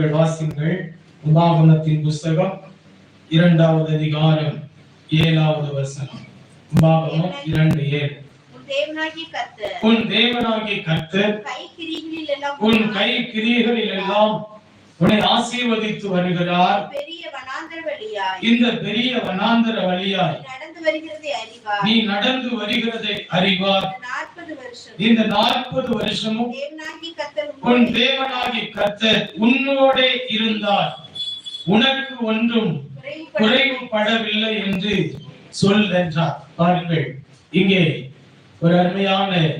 வாசிங்கள் உபாகமத்தின் புஸ்தகம் இரண்டாவது அதிகாரம் ஏழாவது வசனம். உபாகமம் இரண்டு ஏழு. உன் தேவனாகிய கர்த்தர் உன் கை கிரியைகளில் எல்லாம் உன்னை ஆசீர்வதித்து வருகிறார். பெரிய வனாந்தர வழியாய். இந்த பெரிய வனாந்தர வழியாய். நடந்து வருகிறதை அறிவார். நீ நடந்து வருகிறதை அறிவார். இந்த நாற்பது வருஷமும் உன் உன்னோடு தேவனாகிய கர்த்தர் உன்னோடே இருந்தார். உனக்கு ஒன்றும் குறைவுபட- குறைவுபடவில்லை என்று சொல் என்றார். பாருங்கள் இங்கே ஒரு அருமையான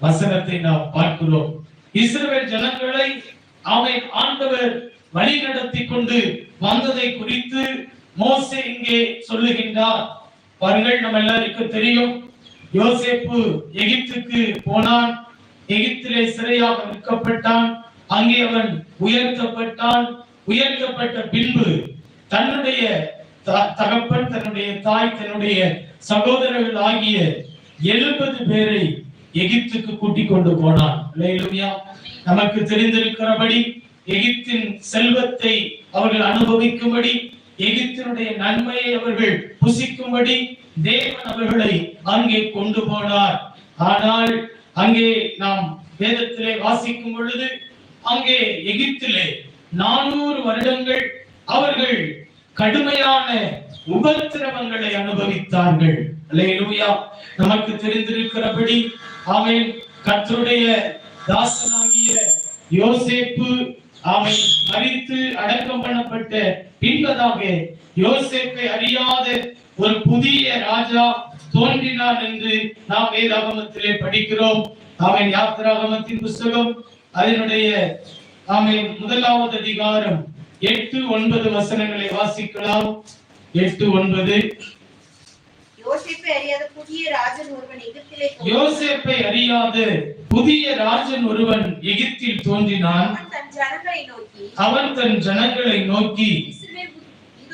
வசனத்தை நாம் பார்க்கிறோம். இஸ்ரவேல் ஜனங்களை அவன் ஆண்டவர் வழி நடத்தி கொண்டு வந்ததை குறித்து மோசே இங்கே சொல்லுகின்றார். பாருங்கள் நம்ம எல்லாருக்கும் தெரியும். யோசேப்பு எகிப்துக்கு போனான். எகிப்திலே சிறையாக விற்கப்பட்டான். அங்கே அவன் உயர்த்தப்பட்டான். உயர்த்தப்பட்ட பின்பு தன்னுடைய த- தகப்பன் தன்னுடைய தாய் தன்னுடைய சகோதரர்கள் ஆகிய எழுபது பேரை எகிப்துக்கு கூட்டிக் கொண்டு போனான். நமக்கு தெரிந்திருக்கிறபடி எகிப்தின் செல்வத்தை அவர்கள் அனுபவிக்கும்படி எகிப்தினுடைய நன்மையை அவர்கள் புசிக்கும்படி தேவன் அவர்களை அங்கே கொண்டு போனார். ஆனால் அங்கே நாம் வேதத்திலே வாசிக்கும் பொழுது அங்கே எகிப்திலே நானூறு வருடங்கள் அவர்கள் கடுமையான உபத்திரவங்களை அனுபவித்தார்கள். நமக்கு தெரிந்திருக்கிறபடி அவன் கத்தருடைய தாசனாகிய யோசேப்பு அவன் மறித்து அடக்கம் பண்ணப்பட்ட பின்பதாக யோசேப்பை அறியாத ஒரு புதிய ராஜா தோன்றினான் என்று நாம் வேதாகமத்திலே படிக்கிறோம். அவன் யாத்திராகமத்தின் புஸ்தகம் அதனுடைய அவன் முதலாவது அதிகாரம் எட்டு ஒன்பது வசனங்களை வாசிக்கலாம். எட்டு ஒன்பது. யோசேப்பை அறியாத புதிய ராஜன் ஒருவன் எகிப்திலே தோன்றினான். யோசேப்பை அறியாத புதிய ராஜன் ஒருவன் எகிப்தில் தோன்றினான். அவன் தன் ஜனங்களை நோக்கி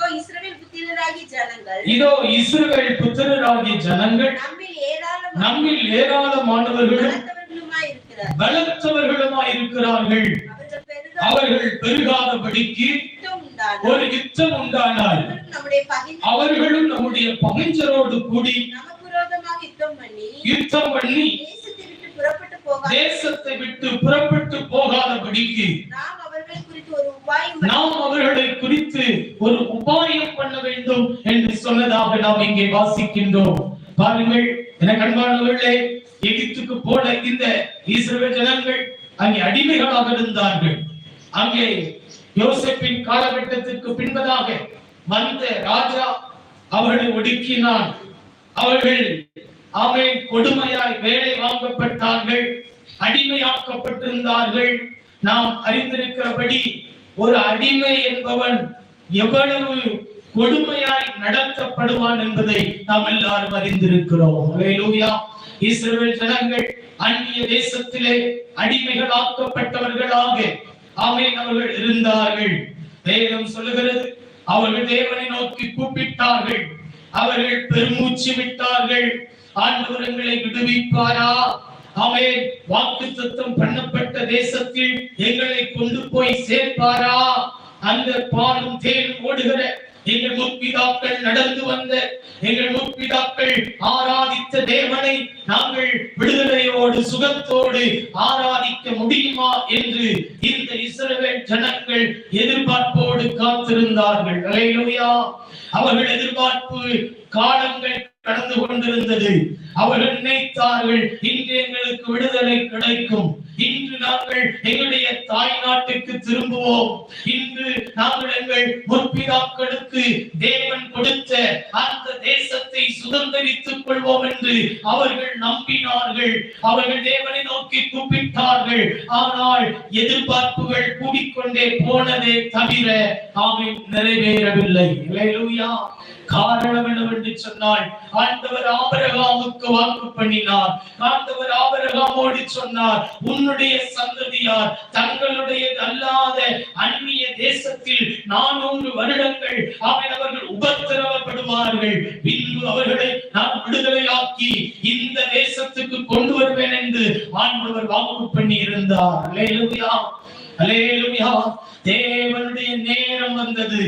பு- இதோ இஸ்ரவேல் புத்திரராகிய ஜனங்கள். நம்மில் ஏராளமான நம்மில் ஏராளமானவர்களும் பலத்தவர்களுமாய் இருக்கிறார் பலத்தவர்களுமாய் இருக்கிறார்கள் அவர்கள் பெருக அவர்கள் பெருகாதபடிக்கு ஒரு யுத்தம் உண்டானால் அவர்களும் நம்முடைய பகைஞரோடு கூடி யுத்தம் பண்ணி தேசத்தை விட்டு புறப்பட்டு போக தேசத்தை விட்டு புறப்பட்டு போகாதபடிக்கு நாம் அவர்களை குறித்து ஒரு உபாயம் பண்ண வேண்டும் என்று சொன்னதாக நாம் இங்கே வாசிக்கின்றோம். பாருங்கள் என கண்பானவர்களே எகிப்துக்கு போல இந்த இஸ்ரவேல் ஜனங்கள் அங்கே அடிமைகளாக இருந்தார்கள். அங்கே யோசிப்பின் காலகட்டத்திற்கு பின்பதாக வந்த ராஜா அவர்களை ஒடுக்கினான். அவர்கள் அவை கொடுமையாய் வேலை வாங்கப்பட்டார்கள் அடிமையாக்கப்பட்டிருந்தார்கள். நாம் அறிந்திருக்கிறபடி ஒரு அடிமை என்பவன் எவ்வளவு கொடுமையாய் நடத்தப்படுவான் என்பதை நாம் எல்லாரும் அறிந்திருக்கிறோம். இஸ்ரேல் ஜனங்கள் அந்நிய தேசத்திலே அடிமைகளாக்கப்பட்டவர்களாக ஆமென் அவர்கள் இருந்தார்கள். வேதம் சொல்லுகிறது அவர்கள் தேவனை நோக்கி கூப்பிட்டார்கள். அவர்கள் பெருமூச்சு விட்டார்கள். ஆண்டவரங்களை விடுவிப்பாரா? அவை வாக்கு தத்தம் பண்ணப்பட்ட தேசத்தில் எங்களை கொண்டு போய் சேர்ப்பாரா? அந்த பாலும் தேனும் ஓடுகிற எங்கள் முற்பிதாக்கள் நடந்து வந்த எங்கள் முற்பிதாக்கள் ஆராதித்த தேவனை நாங்கள் விடுதலையோடு சுகத்தோடு ஆராதிக்க முடியுமா என்று இந்த இஸ்ரவேல் ஜனங்கள் எதிர்பார்ப்போடு காத்திருந்தார்கள். அவர்கள் எதிர்பார்ப்பு காலங்கள் கடந்து கொண்டிருந்தது. அவர்கள் நினைத்தார்கள் இன்று எங்களுக்கு விடுதலை கிடைக்கும். நாங்கள் எங்களுடைய தாய் நாட்டுக்கு திரும்புவோம். இன்று நாங்கள் எங்கள் முற்பிதாக்களுக்கு தேவன் கொடுத்த அந்த தேசத்தை சுதந்திரித்துக் கொள்வோம் என்று அவர்கள் நம்பினார்கள். அவர்கள் தேவனை நோக்கி கூப்பிட்டார்கள். ஆனால் எதிர்பார்ப்புகள் கூடிக்கொண்டே போனதே தவிர அவை நிறைவேறவில்லை. காரணம் என்னவென்று சொன்னால் ஆண்டவர் ஆபரகாமுக்கு வாக்கு பண்ணினார். ஆண்டவர் ஆபரகாமோடு சொன்னார் உன்னுடைய சந்ததியார் தங்களுடைய அல்லாத அந்நிய தேசத்தில் நானூறு வருடங்கள் அவன் அவர்கள் உபத்திரவப்படுவார்கள். பின்பு அவர்களை நான் விடுதலையாக்கி இந்த தேசத்துக்கு கொண்டு வருவேன் என்று ஆண்டவர் வாக்கு பண்ணி இருந்தார் தேவனுடைய நேரம் வந்தது.